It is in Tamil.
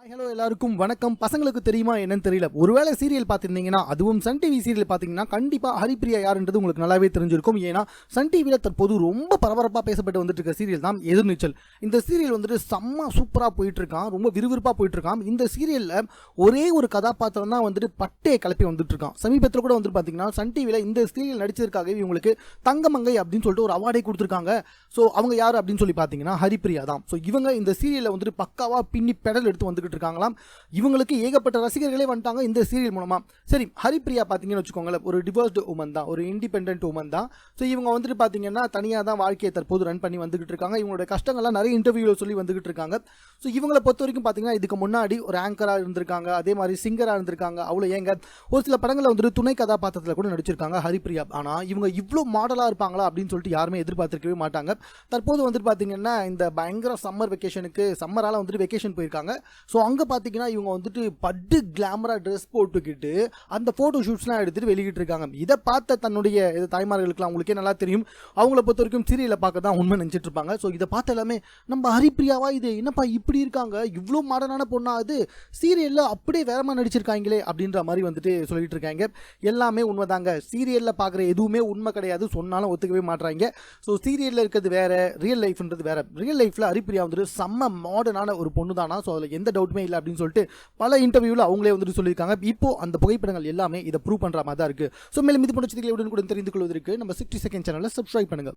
ஹாய் ஹலோ எல்லாருக்கும். வணக்கம். பசங்களுக்கு தெரியுமா என்னன்னு தெரியல. ஒருவேளை சீரியல் பார்த்துருந்தீங்கன்னா அதுவும் சன் டிவி சீரியல் பார்த்தீங்கன்னா கண்டிப்பாக ஹரிப்பிரியா யாருன்றது உங்களுக்கு நல்லாவே தெரிஞ்சிருக்கும். ஏன்னா சன் டிவியில் தற்போது ரொம்ப பரபரப்பாக பேசப்பட்டு வந்துட்டு இருக்க சீரியல் தான் எதிர்நீச்சல். இந்த சீரியல் வந்துட்டு செம்ம சூப்பராக போயிட்டு இருக்கான் ரொம்ப விறுவிறுப்பாக போயிட்டு இருக்கான் இந்த சீரியலில் ஒரே ஒரு கதாபாத்திரம் தான் வந்துட்டு பட்டே கிளப்பி வந்துட்டு இருக்கான் சமீபத்தில் கூட வந்துட்டு பார்த்தீங்கன்னா சன் டிவியில் இந்த சீரியல் நடிச்சதுக்காகவே இவங்களுக்கு தங்கமங்கை அப்படின்னு சொல்லிட்டு ஒரு அவார்டே கொடுத்துருக்காங்க. ஸோ அவங்க யார் அப்படின்னு சொல்லி பார்த்தீங்கன்னா ஹரிப்பிரியா தான். ஸோ இவங்க இந்த சீரியலில் வந்துட்டு பக்காவாக பின்னி பெடல் எடுத்து வந்துகிட்டு இருக்காங்களாம் இவங்களுக்கு ஏகப்பட்ட ரசிகர்களே வந்துட்டாங்க இந்த சீரியல் மூலமாக சரி ஹரிப்பிரியா பார்த்தீங்கன்னு வச்சுக்கோங்களேன் ஒரு டிவோர்ஸ்டு உமன் தான் ஒரு இண்டிபெண்ட் உமன் தான். ஸோ இவங்க வந்துட்டு பார்த்தீங்கன்னா தனியாக தான் வாழ்க்கையை தற்போது ரன் பண்ணி வந்துகிட்டு இருக்காங்க இவங்களோட கஷ்டங்கள்லாம் நிறைய இன்டர்வியூவில் சொல்லி வந்துகிட்டு இருக்காங்க ஸோ இவங்களை பொறுத்த வரைக்கும் பார்த்தீங்கன்னா இதுக்கு முன்னாடி ஒரு ஆங்கராக இருந்திருக்காங்க அதே மாதிரி சிங்கராக இருந்திருக்காங்க. அவ்வளோ ஏங்க. ஒரு சில படங்களில் வந்துட்டு துணை கதாபாத்திரத்தில் கூட நடிச்சிருக்காங்க ஹரிப்பிரியா ஆனால் இவங்க இவ்வளோ மாடலாக இருப்பாங்களா அப்படின்னு சொல்லிட்டு யாருமே எதிர்பார்த்துருக்கவே மாட்டாங்க. தற்போது வந்துட்டு பார்த்தீங்கன்னா இந்த பயங்கர சம்மர் வெக்கேஷனுக்கு சம்மரால் வந்துட்டு வெக்கேஷன் போயிருக்காங்க. ஸோ அங்கே பார்த்தீங்கன்னா இவங்க வந்துட்டு பட்டு கிளாமராக ட்ரெஸ் போட்டுக்கிட்டு அந்த ஃபோட்டோ ஷூட்ஸ்லாம் எடுத்துகிட்டு வெளியிட்டு இருக்காங்க இதை பார்த்த தன்னுடைய இது தாய்மார்களுக்குலாம் அவங்களுக்கே நல்லா தெரியும். அவங்கள பொறுத்த வரைக்கும் சீரியலில் பார்க்க தான் உண்மை நினச்சிட்டு இருப்பாங்க ஸோ இதை பார்த்த எல்லாமே நம்ம ஹரிப்பிரியாவா இது? என்னப்பா இப்படி இருக்காங்க? இவ்வளோ மாடர்னான பொண்ணா அது? சீரியலில் அப்படியே வேறமா நடிச்சிருக்காங்களே அப்படின்ற மாதிரி வந்துட்டு சொல்லிட்டு இருக்காங்க எல்லாமே உண்மைதாங்க. சீரியலில் பார்க்குற எதுவுமே உண்மை கிடையாது. சொன்னாலும் ஒத்துக்கவே மாட்றாங்க. ஸோ சீரியலில் இருக்கிறது வேற ரியல் லைஃப்ன்றது வேறு. ரியல் லைஃப்பில் ஹரிப்பிரியா வந்துட்டு செம்ம மாடர்னான ஒரு பொண்ணு தானா ஸோ அதில் எந்த டவுட் டவுட்டுமே இல்லை அப்படின்னு சொல்லிட்டு பல இன்டர்வியூவில் அவங்களே வந்துட்டு சொல்லியிருக்காங்க. இப்போ அந்த புகைப்படங்கள் எல்லாமே இதை ப்ரூவ் பண்ணுற மாதிரி தான் இருக்குது ஸோ மேலும் இது போன்ற செய்திகளை உடனுக்குடன் தெரிந்து கொள்வதற்கு நம்ம சிக்ஸ்டி செகண்ட் சேனலில் சப்ஸ்கிரைப் பண்ணுங்கள்